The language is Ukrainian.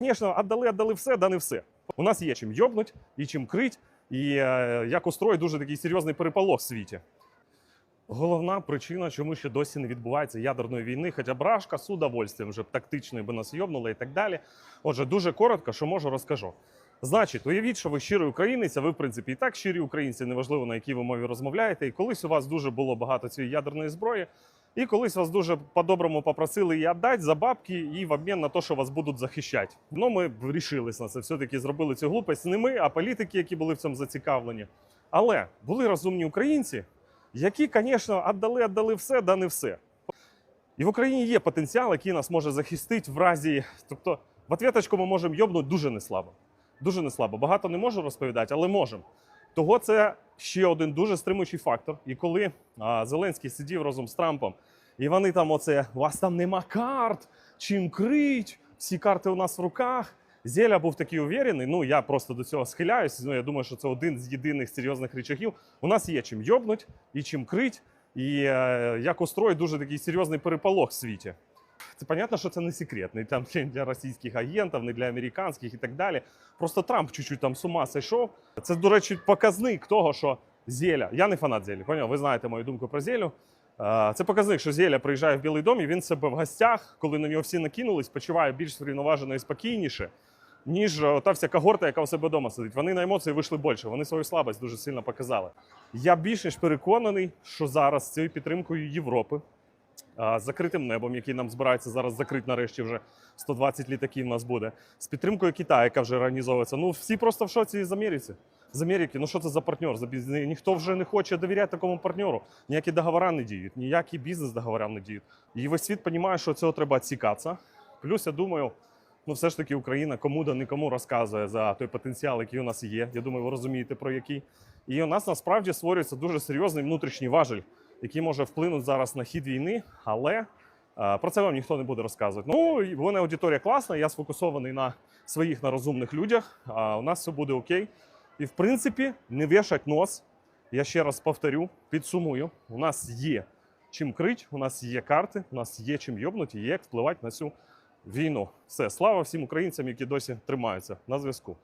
Звісно, віддали, віддали все, да не все. У нас є чим йобнуть і чим крить, і е, як устроїть дуже такий серйозний переполох в світі. Головна причина, чому ще досі не відбувається ядерної війни, хоча брашка з удовольствием вже б тактичною би нас йобнула і так далі. Отже, дуже коротко, що можу, розкажу. Значить, уявіть, що ви щирий українець, а ви, в принципі, і так щирі українці, неважливо на якій ви мові розмовляєте. І колись у вас дуже було багато цієї ядерної зброї, і колись вас дуже по-доброму попросили її віддати за бабки і в обмін на те, що вас будуть захищати. Ну, ми вирішились на це. Все-таки зробили цю глупость не ми, а політики, які були в цьому зацікавлені. Але були розумні українці, які, звісно, віддали, віддали все, да не все. І в Україні є потенціал, який нас може захистити в разі. Тобто, в ответочку ми можемо йобнути дуже неслабо. Дуже неслабо. Багато не можу розповідати, але можемо. Того це ще один дуже стримуючий фактор. І коли а, Зеленський сидів разом з Трампом, і вони там, оце, у вас там нема карт, чим крить, всі карти у нас в руках. Зеля був такий уверений. Ну я просто до цього схиляюсь. Ну я думаю, що це один з єдиних серйозних речагів. У нас є чим йобнуть і чим крить, і е, як устроїть дуже такий серйозний переполох в світі. Це понятно, що це не секретний там не для російських агентів, не для американських і так далі. Просто Трамп чуть-чуть там з ума сійшов. Це, до речі, показник того, що Зеля. Я не фанат Зелі, поняв? Ви знаєте мою думку про Зелю. Це показник, що Зеля приїжджає в Білий дом, і він себе в гостях, коли на нього всі накинулись, почуває більш врівноважено і спокійніше, ніж е, та вся когорта, яка у себе вдома сидить. Вони на емоції вийшли більше, вони свою слабость дуже сильно показали. Я більш ніж переконаний, що зараз з цією підтримкою Європи, з закритим небом, який нам збирається зараз закрити нарешті вже 120 літаків у нас буде, з підтримкою Китаю, яка вже організовується. Ну всі просто в шоці з Америці. З Америки, ну що це за партнер? Ніхто вже не хоче довіряти такому партнеру. Ніякі договори не діють, ніякі бізнес договори не діють. І весь світ розуміє, що цього треба відсікатися. Плюс я думаю, ну все ж таки Україна кому да нікому розказує за той потенціал, який у нас є. Я думаю, ви розумієте про який. І у нас насправді створюється дуже серйозний внутрішній важель, який може вплинути зараз на хід війни, але е, про це вам ніхто не буде розказувати. Ну, в мене аудиторія класна, я сфокусований на своїх на розумних людях. А у нас все буде окей. І в принципі, не вішать нос. Я ще раз повторю, підсумую: у нас є чим крить, у нас є карти, у нас є чим йобнути, є як впливати на цю війну. Все, слава всім українцям, які досі тримаються на зв'язку.